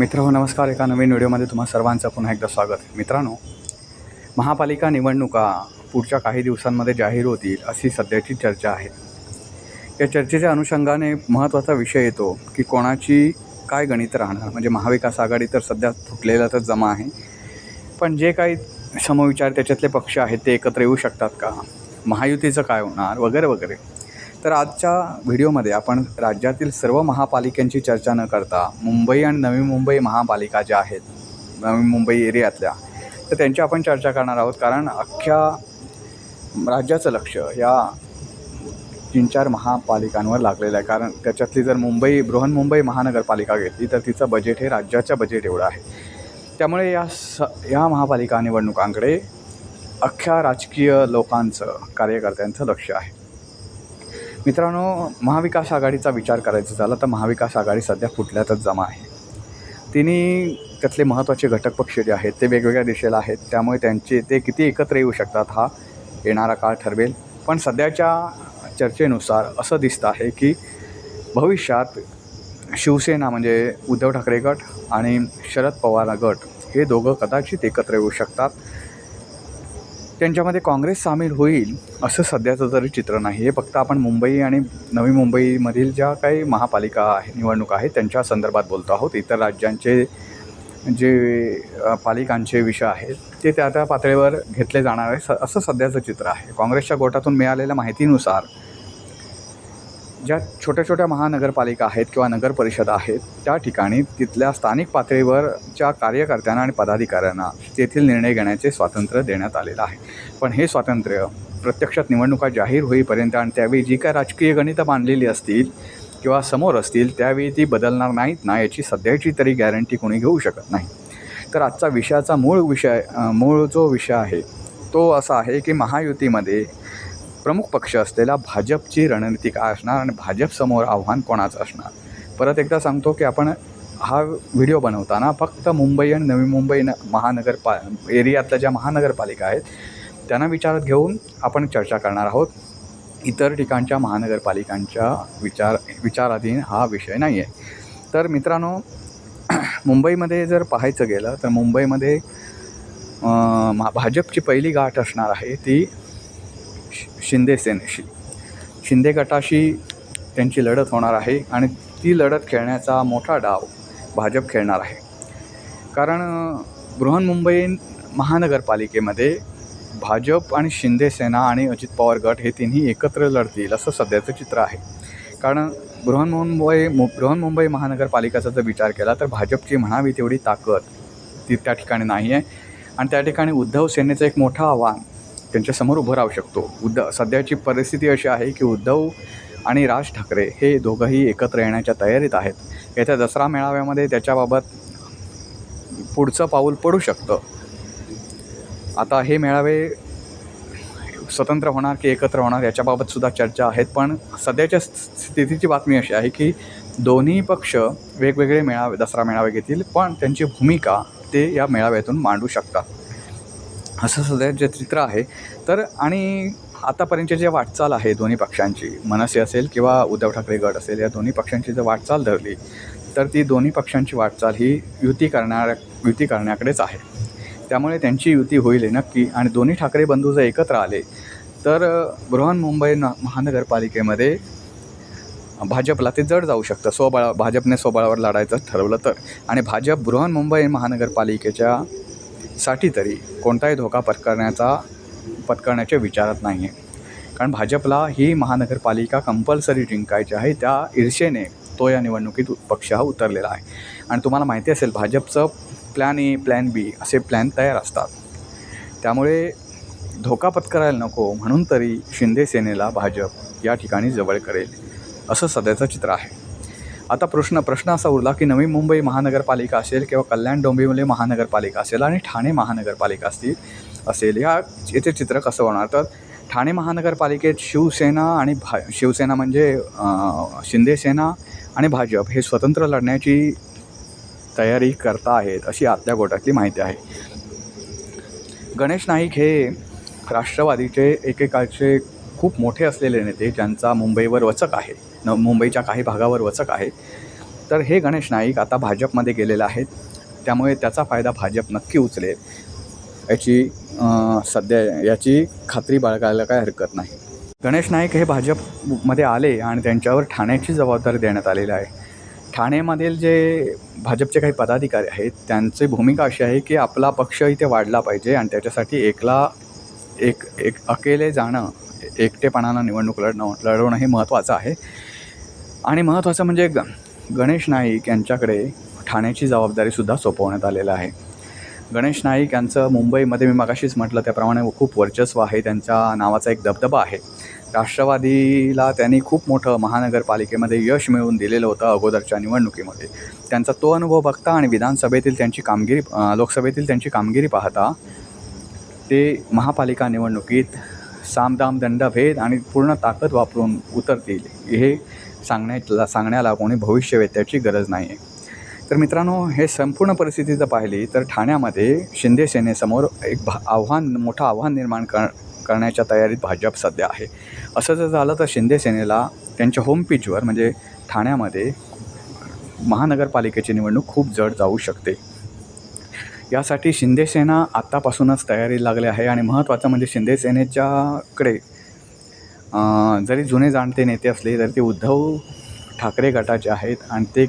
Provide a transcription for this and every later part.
मित्र हो नमस्कार. एका नवीन व्हिडिओमध्ये तुम्हा सर्वांचं पुन्हा एकदा स्वागत. मित्रांनो महापालिका निवडणुका पुढच्या काही दिवसांमध्ये जाहीर होतील अशी सध्याची चर्चा आहे. या चर्चेच्या अनुषंगाने महत्त्वाचा विषय येतो की कोणाची काय गणित राहणार. म्हणजे महाविकास आघाडी तर सध्या फुटलेला तर जमा आहे. पण जे काही समविचार त्याच्यातले पक्ष आहेत ते एकत्र येऊ शकतात का? महायुतीचं काय होणार? वगैरे वगैरे. तर आजच्या व्हिडिओमध्ये आपण राज्यातील सर्व महापालिकांची चर्चा न करता मुंबई आणि नवी मुंबई महापालिका ज्या आहेत नवी मुंबई एरियातल्या तर त्यांची आपण चर्चा करणार आहोत. कारण अख्ख्या राज्याचं लक्ष या तीन चार महापालिकांवर लागलेलं आहे. कारण त्याच्यातली जर मुंबई बृहन्मुंबई महानगरपालिका घेतली तर तिचं बजेट हे राज्याचं बजेट एवढं आहे. त्यामुळे या स या महापालिका निवडणुकांकडे अख्ख्या राजकीय लोकांचं कार्यकर्त्यांचं लक्ष आहे. मित्रांनो महाविकास आघाडीचा विचार करायचा झाला तर महाविकास आघाडी सध्या फुटल्यातच जमा आहे. तिने त्यातले महत्त्वाचे घटक पक्ष जे आहेत ते वेगवेगळ्या दिशेला आहेत. त्यामुळे त्यांचे ते किती एकत्र येऊ शकतात हा येणारा काळ ठरवेल. पण सध्याच्या चर्चेनुसार असं दिसतं आहे की भविष्यात शिवसेना म्हणजे उद्धव ठाकरे गट आणि शरद पवार गट हे दोघं कदाचित एकत्र येऊ शकतात. त्यांच्यामध्ये काँग्रेस सामील होईल असं सध्याचं तरी चित्र नाही. हे फक्त आपण मुंबई आणि नवी मुंबईमधील ज्या काही महापालिका आहे निवडणुका आहेत त्यांच्या संदर्भात बोलतो आहोत. इतर राज्यांचे जे पालिकांचे विषय आहेत ते त्या त्या पातळीवर घेतले जाणार आहे स असं सध्याचं चित्र आहे. काँग्रेसच्या गोटातून मिळालेल्या माहितीनुसार ज्या छोट्या छोट्या महानगरपालिका आहेत किंवा नगर परिषदा आहेत त्या ठिकाणी तिथल्या स्थानिक पातळीवरच्या कार्यकर्त्यांना आणि पदाधिकाऱ्यांना तेथील निर्णय घेण्याचे स्वातंत्र्य देण्यात आलेलं आहे. पण हे स्वातंत्र्य प्रत्यक्षात निवडणुका जाहीर होईपर्यंत आणि त्यावेळी जी काय राजकीय गणितं मांडलेली असतील किंवा समोर असतील त्यावेळी ती बदलणार नाहीत ना याची सध्याची तरी गॅरंटी कोणी घेऊ शकत नाही. तर आजचा विषयाचा मूळ विषय मूळ जो विषय आहे तो असा आहे की महायुतीमध्ये प्रमुख पक्ष असलेला भाजपची रणनीती काय असणार आणि भाजपसमोर आव्हान कोणाचं असणार? परत एकदा सांगतो की आपण हा व्हिडिओ बनवताना फक्त मुंबई आणि नवी मुंबई न महानगरपा एरियातल्या ज्या महानगरपालिका आहेत त्यांना विचारात घेऊन आपण चर्चा करणार आहोत. इतर ठिकाणच्या महानगरपालिकांच्या विचार विचाराधीन हा विषय नाही आहे तर मित्रांनो मुंबईमध्ये जर पाहायचं गेलं तर मुंबईमध्ये भाजपची पहिली गाठ असणार आहे ती शिंदे सेनेशी. शिंदे गटाशी त्यांची लढत होणार आहे आणि ती लढत खेळण्याचा मोठा डाव भाजप खेळणार आहे. कारण बृहन्मुंबई महानगरपालिकेमध्ये भाजप आणि शिंदे सेना आणि अजित पवार गट हे तिन्ही एकत्र लढतील असं सध्याचं चित्र आहे. कारण बृहन्मुंबई मु बृहन्मुंबई महानगरपालिकेचा जर विचार केला तर भाजपची म्हणावी तेवढी ताकद ती त्या ठिकाणी नाही आहे आणि त्या ठिकाणी उद्धव सेनेचं एक मोठं आव्हान त्यांच्यासमोर उभं राहू शकतो. उद्ध सध्याची परिस्थिती अशी आहे की उद्धव आणि राज ठाकरे हे दोघंही एकत्र येण्याच्या तयारीत आहेत. येत्या दसरा मेळाव्यामध्ये त्याच्याबाबत पुढचं पाऊल पडू शकतं. आता हे मेळावे स्वतंत्र होणार की एकत्र होणार याच्याबाबतसुद्धा चर्चा आहेत पण सध्याच्या स्थितीची बातमी अशी आहे की दोन्ही पक्ष वेगवेगळे मेळावे दसरा मेळावे घेतील पण त्यांची भूमिका ते या मेळाव्यातून मांडू शकतात. असं सध्या जे चित्र आहे. तर आणि आतापर्यंतची जे वाटचाल आहे दोन्ही पक्षांची मनसे असेल किंवा उद्धव ठाकरे गट असेल या दोन्ही पक्षांची जर वाटचाल धरली तर ती दोन्ही पक्षांची वाटचाल ही युती करणार युती करण्याकडेच आहे. त्यामुळे त्यांची युती होईल नक्की. आणि दोन्ही ठाकरे बंधू जर एकत्र आले तर बृहन्मुंबई न महानगरपालिकेमध्ये भाजपला ते जड जाऊ शकतं. स्वबळा भाजपने स्वबळावर लढायचं ठरवलं तर. आणि भाजप बृहन्मुंबई महानगरपालिकेच्या साठी तरी कोणताही धोका पत्करण्याचा पत्करण्याच्या विचारात नाही आहे कारण भाजपला ही महानगरपालिका कंपल्सरी जिंकायची आहे. त्या ईर्षेने तो या निवडणुकीत पक्ष हा उतरलेला आहे. आणि तुम्हाला माहिती असेल भाजपचं प्लॅन ए प्लॅन बी असे प्लॅन तयार असतात. त्यामुळे धोका पत्करायला नको म्हणून तरी शिंदे सेनेला भाजप या ठिकाणी जवळ करेल असं सध्याचं चित्र आहे. आता प्रश्न प्रश्न असा उरला की नवी मुंबई महानगरपालिका असेल किंवा कल्याण डोंबिवली महानगरपालिका असेल आणि ठाणे महानगरपालिका असतील असेल या याचे चित्र कसं होणार? तर ठाणे महानगरपालिकेत शिवसेना आणि भा शिवसेना म्हणजे शिंदेसेना आणि भाजप हे स्वतंत्र लढण्याची तयारी करता आहेत अशी आतल्या गोटातली माहिती आहे. गणेश नाईक हे राष्ट्रवादीचे एकेकाळचे खूप मोठे असलेले नेते ज्यांचा मुंबईवर वचक आहे. न मुंबईच्या काही भागावर वचक आहे. तर हे गणेश नाईक आता भाजपमध्ये गेलेले आहेत. त्यामुळे त्याचा फायदा भाजप नक्की उचलेल. याची सध्या याची खात्री बाळगायला काय हरकत नाही. गणेश नाईक हे भाजपमध्ये आले आणि त्यांच्यावर ठाण्याची जबाबदारी देण्यात आलेली आहे. ठाणेमधील जे भाजपचे काही पदाधिकारी आहेत त्यांची भूमिका अशी आहे की आपला पक्ष इथे वाढला पाहिजे आणि त्याच्यासाठी एकला एक एक अकेले जाणं एकटेपणानं निवडणूक लढणं लढवणं हे महत्त्वाचं आहे. आणि महत्त्वाचं म्हणजे ग गणेश नाईक यांच्याकडे ठाण्याची जबाबदारीसुद्धा सोपवण्यात आलेलं आहे. गणेश नाईक यांचं मुंबईमध्ये मी मगाशीच म्हटलं त्याप्रमाणे खूप वर्चस्व आहे त्यांच्या नावाचा एक दबदबा आहे. राष्ट्रवादीला त्यांनी खूप मोठं महानगरपालिकेमध्ये यश मिळवून दिलेलं होतं अगोदरच्या निवडणुकीमध्ये. त्यांचा तो अनुभव बघता आणि विधानसभेतील त्यांची कामगिरी लोकसभेतील त्यांची कामगिरी पाहता ते महापालिका निवडणुकीत सामदाम दंडभेद आणि पूर्ण ताकद वापरून उतरतील हे सांगण्याला सांगण्याला कोणी भविष्यवेत्याची गरज नाही आहे तर मित्रांनो हे संपूर्ण परिस्थिती जर पाहिली तर ठाण्यामध्ये शिंदे सेनेसमोर एक भा आव्हान मोठं आव्हान निर्माण कर करण्याच्या तयारीत भाजप सध्या आहे. असं जर झालं तर शिंदे सेनेला त्यांच्या होम पिचवर म्हणजे ठाण्यामध्ये महानगरपालिकेची निवडणूक खूप जड जाऊ शकते. यासाठी शिंदे सेना आत्तापासूनच तयारी लागली आहे आणि महत्त्वाचं म्हणजे शिंदे सेनेच्याकडे जरी जुने जाणते नेते असले तरी ते उद्धव ठाकरे गटाचे आहेत आणि ते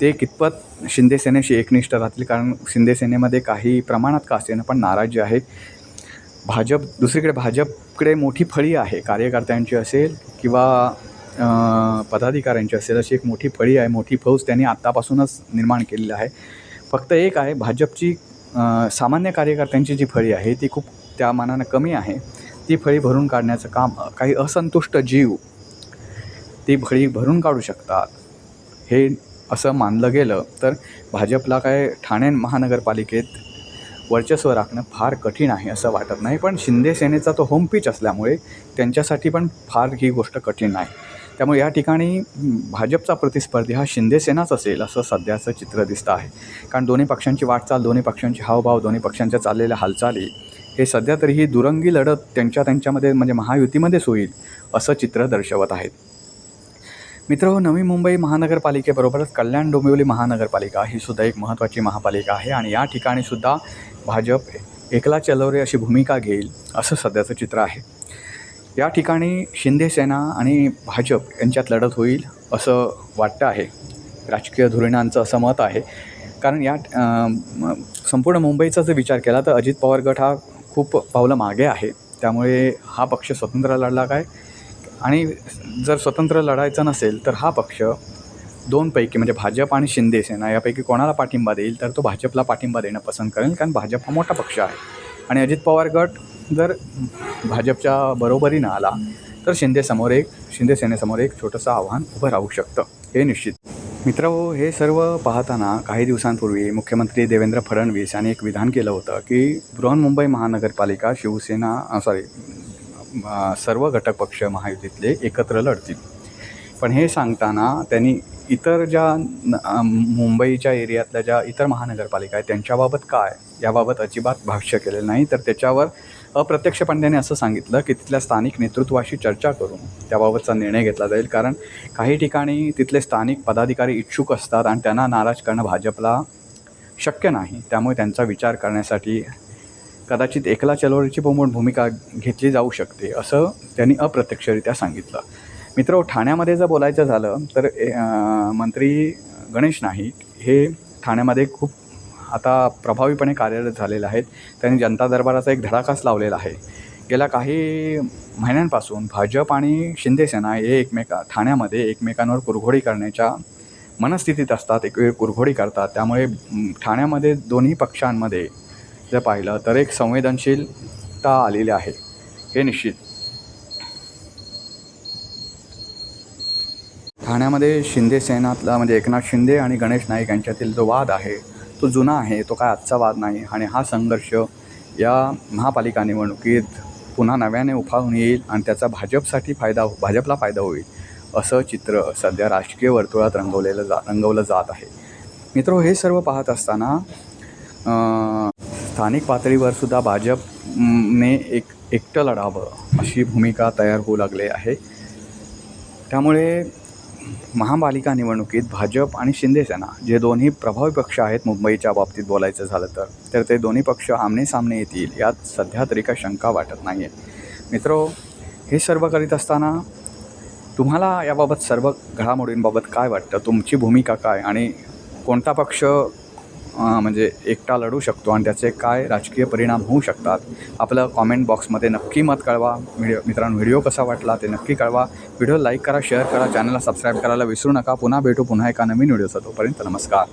ते कितपत शिंदे सेनेशी एकनिष्ठ राहतील? कारण शिंदे सेनेमध्ये काही प्रमाणात का असेना पण नाराजी आहे भाजप दुसरीकडे भाजपकडे मोठी फळी आहे. कार्यकर्त्यांची असेल किंवा पदाधिकाऱ्यांची असेल अशी एक मोठी फळी आहे. मोठी फौज त्यांनी आत्तापासूनच निर्माण केलेली आहे. फक्त एक आहे भाजपची सामान्य कार्यकर्त्यांची जी फळी आहे ती खूप त्या मानानं कमी आहे. ती फळी भरून काढण्याचं काम काही असंतुष्ट जीव ती फळी भरून काढू शकतात. हे असं मानलं गेलं तर भाजपला काय ठाणे महानगरपालिकेत वर्चस्व राखणं फार कठीण आहे असं वाटत नाही पण शिंदे सेनेचा तो होम पिच असल्यामुळे त्यांच्यासाठी पण फार ही गोष्ट कठीण नाही त्यामुळे या ठिकाणी भाजपचा प्रतिस्पर्धी हा शिंदेसेनाच असेल असं सध्याचं चित्र दिसतं आहे. कारण दोन्ही पक्षांची वाटचाल दोन्ही पक्षांची हावभाव दोन्ही पक्षांच्या चाललेल्या हालचाली हे सध्या तरी ही दुरंगी लढत त्यांच्या त्यांच्यामध्ये म्हणजे महायुतीमध्येच होईल असं चित्र दर्शवत आहेत. मित्र नवी मुंबई महानगरपालिकेबरोबरच कल्याण डोंबिवली महानगरपालिका ही सुद्धा एक महत्त्वाची महापालिका आहे आणि या ठिकाणी सुद्धा भाजप एकला चलवरे अशी भूमिका घेईल असं सध्याचं चित्र आहे. या ठिकाणी शिंदे सेना आणि भाजप यांच्यात लढत होईल असं वाटतं आहे. राजकीय धोरणांचं असं मत आहे. कारण या संपूर्ण मुंबईचा जर विचार केला तर अजित पवार गट हा खूप पावलं मागे आहे. त्यामुळे हा पक्ष स्वतंत्र लढला काय? आणि जर स्वतंत्र लढायचं नसेल तर हा पक्ष दोनपैकी म्हणजे भाजप आणि शिंदे सेना यापैकी कोणाला पाठिंबा देईल? तर तो भाजपला पाठिंबा देणं पसंत करेल कारण भाजप हा मोठा पक्ष आहे. आणि अजित पवार गट जर भाजपच्या बरोबरीनं आला तर शिंदेसमोर एक शिंदे सेनेसमोर एक छोटंसं आव्हान उभं राहू शकतं. हे निश्चित. मित्र हो, हे सर्व पाहताना काही दिवसांपूर्वी मुख्यमंत्री देवेंद्र फडणवीस यांनी एक विधान केलं होतं की बृहन्मुंबई महानगरपालिका शिवसेना सॉरी सर्व घटक पक्ष महायुतीतले एकत्र लढतील. पण हे सांगताना त्यांनी इतर ज्या मुंबईच्या एरियातल्या ज्या इतर महानगरपालिका आहेत त्यांच्याबाबत काय? याबाबत अजिबात भाष्य केलेलं नाही. तर त्याच्यावर अप्रत्यक्षपणे त्यांनी असं सांगितलं की तिथल्या स्थानिक नेतृत्वाशी चर्चा करून त्याबाबतचा निर्णय घेतला जाईल. कारण काही ठिकाणी तिथले स्थानिक पदाधिकारी इच्छुक असतात आणि त्यांना नाराज करणं भाजपला शक्य नाही. त्यामुळे त्यांचा विचार करण्यासाठी कदाचित एकला चळवळीची पण भूमिका घेतली जाऊ शकते असं त्यांनी अप्रत्यक्षरित्या सांगितलं. मित्र ठाण्यामध्ये जर बोलायचं झालं तर ए- मंत्री गणेश नाईक हे ठाण्यामध्ये खूप आता प्रभावीपणे कार्यरत झालेले आहेत. त्यांनी जनता दरबाराचा एक धडाकाच लावलेला आहे. गेल्या काही महिन्यांपासून भाजप आणि शिंदेसेना हे एकमेका ठाण्यामध्ये एकमेकांवर कुरघोडी करण्याच्या मनस्थितीत असतात एक कुरघोडी करतात. त्यामुळे ठाण्यामध्ये दोन्ही पक्षांमध्ये जर पाहिलं तर एक संवेदनशीलता आलेली आहे. हे निश्चित. ठाण्यामध्ये शिंदे सेनातला म्हणजे एकनाथ शिंदे आणि गणेश नाईक यांच्यातील जो वाद आहे तो जुना आहे तो काय आजचा वाद नाही आणि हा संघर्ष या महापालिका निवडणुकीत पुन्हा नव्याने उफाळून येईल आणि त्याचा भाजपसाठी फायदा भाजपला फायदा होईल असं चित्र सध्या राजकीय वर्तुळात रंगवलेलं जा रंगवलं जात आहे. मित्र हे सर्व पाहत असताना स्थानिक पातळीवर सुद्धा भाजपने एक एकटं लढावं अशी भूमिका तयार होऊ लागली आहे. त्यामुळे महापालिका निवडणुकीत भाजप आणि शिंदेसेना जे दोन्ही प्रभावी पक्ष आहेत मुंबईच्या बाबतीत बोलायचं झालं तर तर ते दोन्ही पक्ष आमने सामने येतील यात सध्या तरी काही शंका वाटत नाही आहे मित्रो हे सर्व करीत असताना तुम्हाला याबाबत सर्व घडामोडींबाबत काय वाटतं? तुमची भूमिका काय? आणि कोणता पक्ष म्हणजे एकटा लढू शकतो आणि त्याचे काय राजकीय परिणाम होऊ शकतात आपलं कॉमेंट बॉक्समध्ये नक्की मत कळवा. व्हिडिओ मित्रांनो व्हिडिओ कसा वाटला ते नक्की कळवा. व्हिडिओ लाईक करा शेअर करा चॅनलला सबस्क्राईब करायला विसरू नका. पुन्हा भेटू पुन्हा एका नवीन व्हिडिओचा तोपर्यंत नमस्कार.